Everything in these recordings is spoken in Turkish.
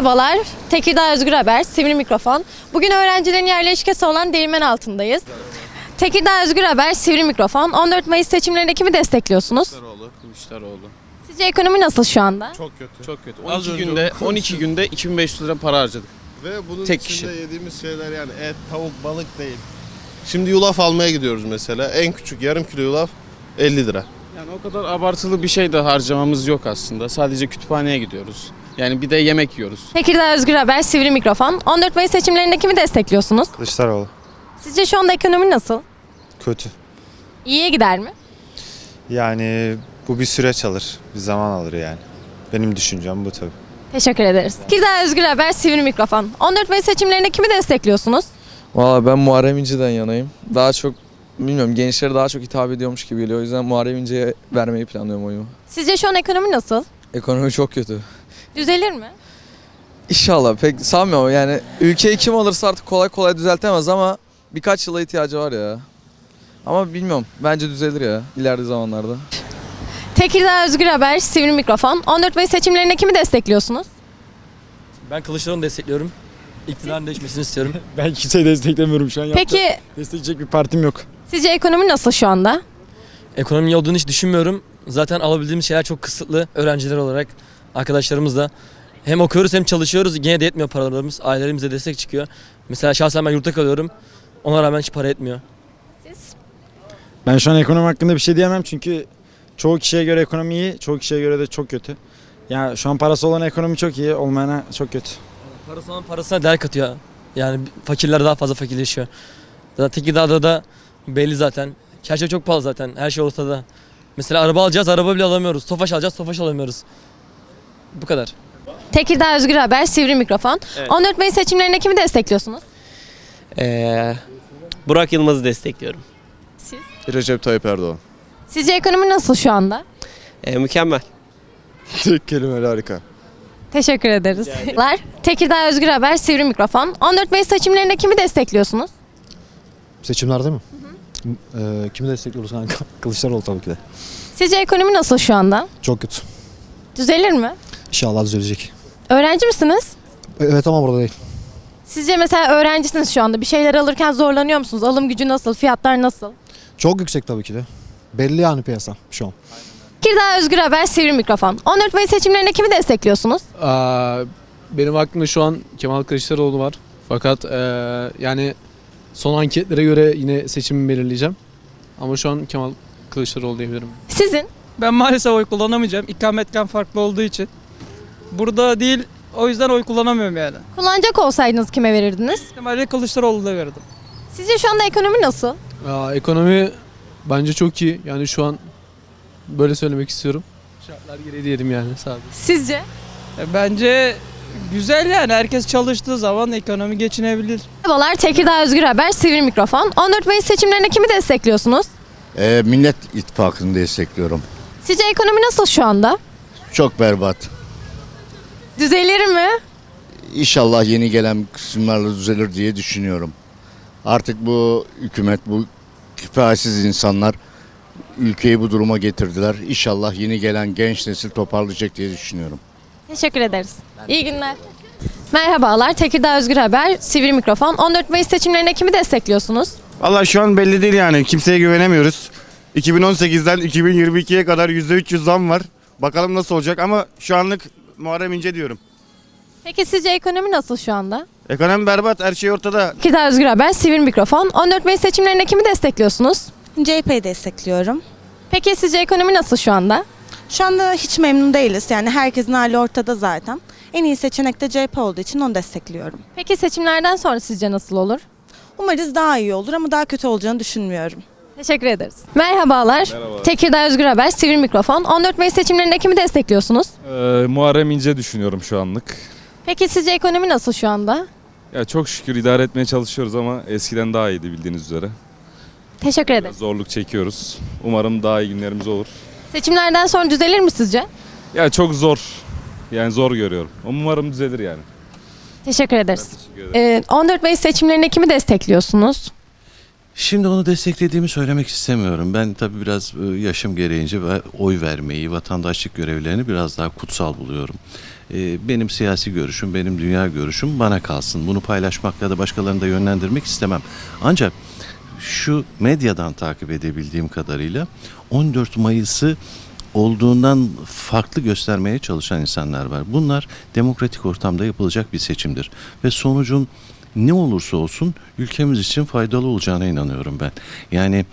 Merhabalar, Tekirdağ Özgür Haber, Sivri Mikrofon. Bugün öğrencilerin yerleşkesi olan Değirmen altındayız. Tekirdağ Özgür Haber, Sivri Mikrofon. 14 Mayıs seçimlerinde kimi destekliyorsunuz? Kılıçdaroğlu. Kılıçdaroğlu. Sizce ekonomi nasıl şu anda? Çok kötü. Çok kötü. Az 12 önce günde o- 12 günde 2500 lira para harcadık. Ve bunun Tek içinde kişi. yediğimiz şeyler yani et, tavuk, balık değil. Şimdi yulaf almaya gidiyoruz mesela. En küçük yarım kilo yulaf 50 lira. Yani o kadar abartılı bir şey de harcamamız yok aslında. Sadece kütüphaneye gidiyoruz. Yani bir de yemek yiyoruz. Tekirdağ Özgür Haber, Sivri Mikrofon. 14 Mayıs seçimlerinde kimi destekliyorsunuz? Kılıçdaroğlu. Sizce şu anda ekonomi nasıl? Kötü. İyiye gider mi? Yani bu bir süreç alır. Bir zaman alır yani. Benim düşüncem bu tabii. Teşekkür ederiz. Tekirdağ Özgür Haber, Sivri Mikrofon. 14 Mayıs seçimlerinde kimi destekliyorsunuz? Valla ben Muharrem İnce'den yanayım. Daha çok bilmiyorum gençlere daha çok hitap ediyormuş gibi geliyor. O yüzden Muharrem İnce'ye vermeyi planlıyorum oyumu. Sizce şu an ekonomi nasıl? Ekonomi çok kötü. Düzelir mi? İnşallah pek sanmıyorum yani ülkeyi kim alırsa artık kolay kolay düzeltemez ama birkaç yıla ihtiyacı var ya. Ama bilmiyorum bence düzelir ya ileride zamanlarda. Tekirdağ Özgür Haber, Sivri Mikrofon. 14 Mayıs seçimlerinde kimi destekliyorsunuz? Ben Kılıçdaroğlu'nu destekliyorum. İktidarın değişmesini istiyorum. Ben kimseyi desteklemiyorum şu an. Yaptı. Peki Destekleyecek bir partim yok. sizce ekonomi nasıl şu anda? Ekonomi iyi olduğunu hiç düşünmüyorum. Zaten alabildiğimiz şeyler çok kısıtlı öğrenciler olarak. Arkadaşlarımız da. Hem okuyoruz hem çalışıyoruz. Gene de yetmiyor paralarımız. Ailelerimize destek çıkıyor. Mesela şahsen ben yurtta kalıyorum. Ona rağmen hiç para etmiyor. Ben şu an ekonomi hakkında bir şey diyemem çünkü çoğu kişiye göre ekonomi iyi, çoğu kişiye göre de çok kötü. Ya şu an parası olan ekonomi çok iyi, olmayana çok kötü. Parası olan parasına değer katıyor. Yani fakirler daha fazla fakirleşiyor. Zaten Tekirdağ'da da belli zaten. Her şey çok pahalı zaten. Her şey ortada. Mesela araba alacağız, araba bile alamıyoruz. Tofaş alacağız, tofaş alamıyoruz. Bu kadar. Tekirdağ Özgür Haber, Sivri Mikrofon. Evet. 14 Mayıs seçimlerinde kimi destekliyorsunuz? Ee, Burak Yılmaz'ı destekliyorum. Siz? Recep Tayyip Erdoğan. Sizce ekonomi nasıl şu anda? Ee, mükemmel. Tek kelimeyle harika. Teşekkür ederiz. Lar. Tekirdağ Özgür Haber, Sivri Mikrofon. 14 Mayıs seçimlerinde kimi destekliyorsunuz? Seçimlerde mi? Ee, kimi destekliyoruz kanka? Kılıçdaroğlu tabii ki de. Sizce ekonomi nasıl şu anda? Çok kötü. Düzelir mi? İnşallah düzelecek. Öğrenci misiniz? Evet ama burada değil. Sizce mesela öğrencisiniz şu anda. Bir şeyler alırken zorlanıyor musunuz? Alım gücü nasıl? Fiyatlar nasıl? Çok yüksek tabii ki de. Belli yani piyasa şu an. Tekirdağ Özgür Haber, Sivri Mikrofon. 14 Mayıs seçimlerinde kimi destekliyorsunuz? Aa, benim aklımda şu an Kemal Kılıçdaroğlu var. Fakat eee, yani son anketlere göre yine seçimi belirleyeceğim. Ama şu an Kemal Kılıçdaroğlu diyebilirim. Sizin? Ben maalesef oy kullanamayacağım. İkametgah farklı olduğu için. Burada değil o yüzden oy kullanamıyorum yani. Kullanacak olsaydınız kime verirdiniz? Kemal'e Kılıçdaroğlu'na verdim. Sizce şu anda ekonomi nasıl? Aa, ekonomi bence çok iyi. Yani şu an böyle söylemek istiyorum. Şartlar gereği diyelim yani sadece. Sizce? E, Bence güzel yani herkes çalıştığı zaman ekonomi geçinebilir. Merhabalar Tekirdağ Özgür Haber, Sivri Mikrofon. 14 Mayıs seçimlerinde kimi destekliyorsunuz? Ee, Millet İttifakı'nı destekliyorum. Sizce ekonomi nasıl şu anda? Çok berbat. Düzelir mi? İnşallah yeni gelen kısımlarla düzelir diye düşünüyorum. Artık bu hükümet, bu kifayetsiz insanlar ülkeyi bu duruma getirdiler. İnşallah yeni gelen genç nesil toparlayacak diye düşünüyorum. Teşekkür ederiz. İyi günler. Merhabalar Tekirdağ Özgür Haber, Sivri Mikrofon. 14 Mayıs seçimlerinde kimi destekliyorsunuz? Valla şu an belli değil yani. Kimseye güvenemiyoruz. 2018'den 2022'ye kadar %300 zam var. Bakalım nasıl olacak ama şu anlık Muharrem İnce diyorum. Peki sizce ekonomi nasıl şu anda? Ekonomi berbat, her şey ortada. Tekirdağ Özgür Haber, Sivri Mikrofon. 14 Mayıs seçimlerinde kimi destekliyorsunuz? CHP'yi destekliyorum. Peki sizce ekonomi nasıl şu anda? Şu anda hiç memnun değiliz. Yani herkesin hali ortada zaten. En iyi seçenek de CHP olduğu için onu destekliyorum. Peki seçimlerden sonra sizce nasıl olur? Umarız daha iyi olur ama daha kötü olacağını düşünmüyorum. Teşekkür ederiz. Merhabalar. Tekirdağ Özgür Haber, Sivri Mikrofon. 14 Mayıs seçimlerinde kimi destekliyorsunuz? Muharrem İnce düşünüyorum şu anlık. Peki sizce ekonomi nasıl şu anda? Ya çok şükür idare etmeye çalışıyoruz ama eskiden daha iyiydi bildiğiniz üzere. Teşekkür ederiz. Zorluk çekiyoruz. Umarım daha iyi günlerimiz olur. Seçimlerden sonra düzelir mi sizce? Ya çok zor. Yani zor görüyorum. Umarım düzelir yani. Teşekkür ederiz. Teşekkür ederim. Ee, 14 Mayıs seçimlerinde kimi destekliyorsunuz? Şimdi onu desteklediğimi söylemek istemiyorum. Ben tabii biraz e, yaşım gereğince ve oy vermeyi, vatandaşlık görevlerini biraz daha kutsal buluyorum. E, Benim siyasi görüşüm, benim dünya görüşüm bana kalsın. Bunu paylaşmak ya da başkalarını da yönlendirmek istemem. Ancak şu medyadan takip edebildiğim kadarıyla 14 Mayıs'ı olduğundan farklı göstermeye çalışan insanlar var. Bunlar demokratik ortamda yapılacak bir seçimdir ve sonucun ne olursa olsun ülkemiz için faydalı olacağına inanıyorum ben. Yani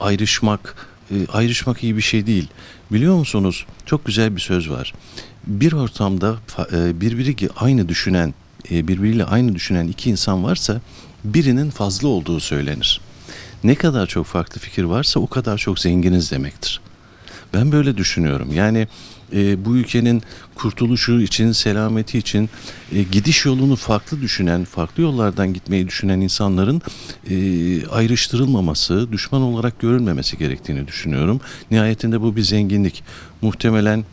ayrışmak e, ayrışmak iyi bir şey değil. Biliyor musunuz? Çok güzel bir söz var. Bir ortamda e, birbiri aynı düşünen, e, birbiriyle aynı düşünen iki insan varsa birinin fazla olduğu söylenir. Ne kadar çok farklı fikir varsa o kadar çok zenginiz demektir. Ben böyle düşünüyorum. Yani e, bu ülkenin kurtuluşu için, selameti için e, gidiş yolunu farklı düşünen, farklı yollardan gitmeyi düşünen insanların e, ayrıştırılmaması, düşman olarak görülmemesi gerektiğini düşünüyorum. Nihayetinde bu bir zenginlik. Muhtemelen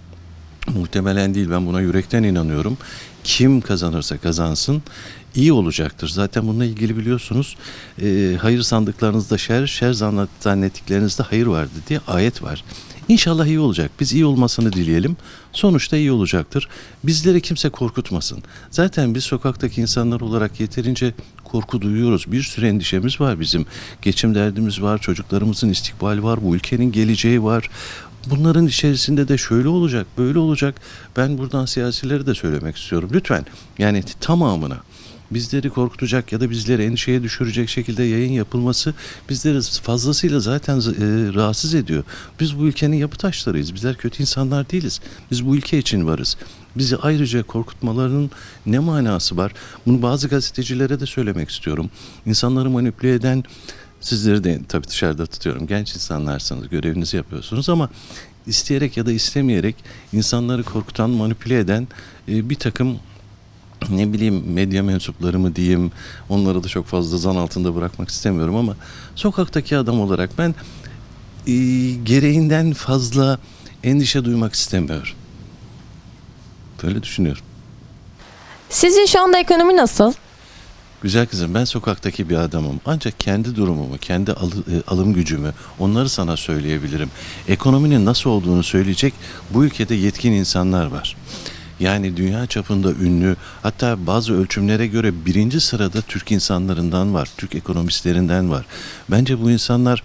muhtemelen değil ben buna yürekten inanıyorum. Kim kazanırsa kazansın iyi olacaktır. Zaten bununla ilgili biliyorsunuz e, hayır sandıklarınızda şer, şer zannet- zannettiklerinizde hayır vardı diye ayet var. İnşallah iyi olacak. Biz iyi olmasını dileyelim. Sonuçta iyi olacaktır. Bizleri kimse korkutmasın. Zaten biz sokaktaki insanlar olarak yeterince korku duyuyoruz. Bir sürü endişemiz var bizim. Geçim derdimiz var, çocuklarımızın istikbali var, bu ülkenin geleceği var. Bunların içerisinde de şöyle olacak, böyle olacak. Ben buradan siyasilere de söylemek istiyorum. Lütfen yani tamamına bizleri korkutacak ya da bizleri endişeye düşürecek şekilde yayın yapılması bizleri fazlasıyla zaten e, rahatsız ediyor. Biz bu ülkenin yapı taşlarıyız. Bizler kötü insanlar değiliz. Biz bu ülke için varız. Bizi ayrıca korkutmalarının ne manası var? Bunu bazı gazetecilere de söylemek istiyorum. İnsanları manipüle eden sizleri de tabii dışarıda tutuyorum. Genç insanlarsınız, görevinizi yapıyorsunuz ama isteyerek ya da istemeyerek insanları korkutan, manipüle eden e, bir takım ne bileyim medya mensupları mı diyeyim onları da çok fazla zan altında bırakmak istemiyorum ama sokaktaki adam olarak ben e, gereğinden fazla endişe duymak istemiyorum. Böyle düşünüyorum. Sizce şu anda ekonomi nasıl? Güzel kızım ben sokaktaki bir adamım. Ancak kendi durumumu, kendi alı- e, alım gücümü onları sana söyleyebilirim. Ekonominin nasıl olduğunu söyleyecek bu ülkede yetkin insanlar var. Yani dünya çapında ünlü hatta bazı ölçümlere göre birinci sırada Türk insanlarından var, Türk ekonomistlerinden var. Bence bu insanlar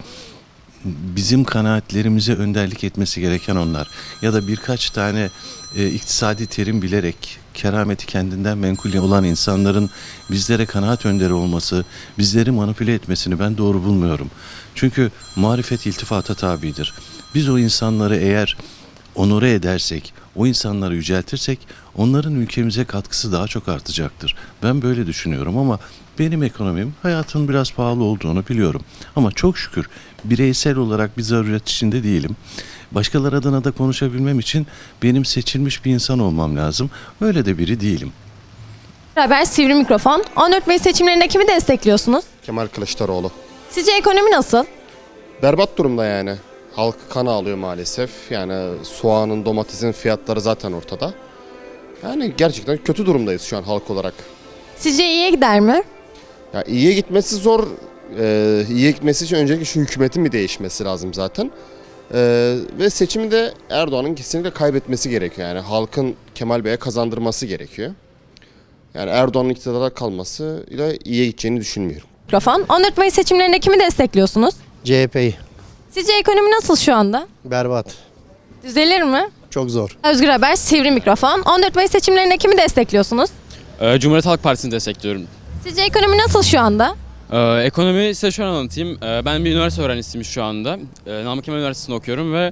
bizim kanaatlerimize önderlik etmesi gereken onlar. Ya da birkaç tane e, iktisadi terim bilerek kerameti kendinden menkul olan insanların bizlere kanaat önderi olması, bizleri manipüle etmesini ben doğru bulmuyorum. Çünkü marifet iltifata tabidir. Biz o insanları eğer onore edersek, o insanları yüceltirsek onların ülkemize katkısı daha çok artacaktır. Ben böyle düşünüyorum ama benim ekonomim hayatın biraz pahalı olduğunu biliyorum. Ama çok şükür bireysel olarak bir zaruret içinde değilim. Başkaları adına da konuşabilmem için benim seçilmiş bir insan olmam lazım. Öyle de biri değilim. Haber Sivri Mikrofon. 14 Mayıs seçimlerinde kimi destekliyorsunuz? Kemal Kılıçdaroğlu. Sizce ekonomi nasıl? Berbat durumda yani. Halk kan ağlıyor maalesef. Yani soğanın, domatesin fiyatları zaten ortada. Yani gerçekten kötü durumdayız şu an halk olarak. Sizce iyiye gider mi? Ya iyiye gitmesi zor. Ee, iyiye gitmesi için öncelikle şu hükümetin bir değişmesi lazım zaten. Ee, ve seçimi de Erdoğan'ın kesinlikle kaybetmesi gerekiyor. Yani halkın Kemal Bey'e kazandırması gerekiyor. Yani Erdoğan'ın iktidara kalması ile iyiye gideceğini düşünmüyorum. Mikrofon. 14 Mayıs seçimlerinde kimi destekliyorsunuz? CHP'yi. Sizce ekonomi nasıl şu anda? Berbat. Düzelir mi? Çok zor. Özgür Haber Sivri Mikrofon. 14 Mayıs seçimlerinde kimi destekliyorsunuz? Ee, Cumhuriyet Halk Partisi'ni destekliyorum. Sizce ekonomi nasıl şu anda? Ee, ekonomi size şöyle anlatayım. Ee, ben bir üniversite öğrencisiyim şu anda. Ee, Namık Kemal Üniversitesi'nde okuyorum ve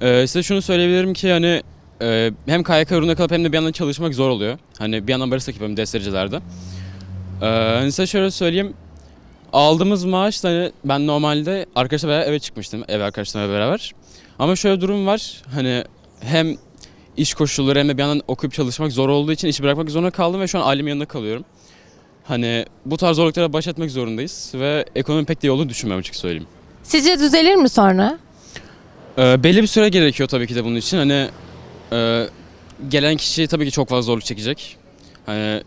e, size şunu söyleyebilirim ki hani e, hem KYK yolunda kalıp hem de bir yandan çalışmak zor oluyor. Hani bir yandan barista yapıyorum destericilerde. Ee, hani size şöyle söyleyeyim. Aldığımız maaş hani ben normalde arkadaşlarla beraber eve çıkmıştım. Ev arkadaşlarımla beraber. Ama şöyle bir durum var. Hani hem iş koşulları hem de bir yandan okuyup çalışmak zor olduğu için işi bırakmak zorunda kaldım ve şu an ailemin yanında kalıyorum. Hani bu tarz zorluklara baş etmek zorundayız ve ekonomi pek de olduğunu düşünmüyorum açık söyleyeyim. Sizce düzelir mi sonra? Ee, belli bir süre gerekiyor tabii ki de bunun için. Hani e, gelen kişi tabii ki çok fazla zorluk çekecek. Hani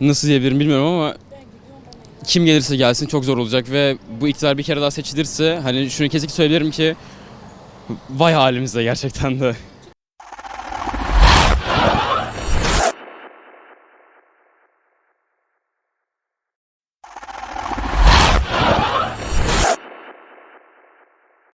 nasıl diyebilirim bilmiyorum ama kim gelirse gelsin çok zor olacak ve bu iktidar bir kere daha seçilirse hani şunu kesinlikle söylerim ki vay halimize gerçekten de.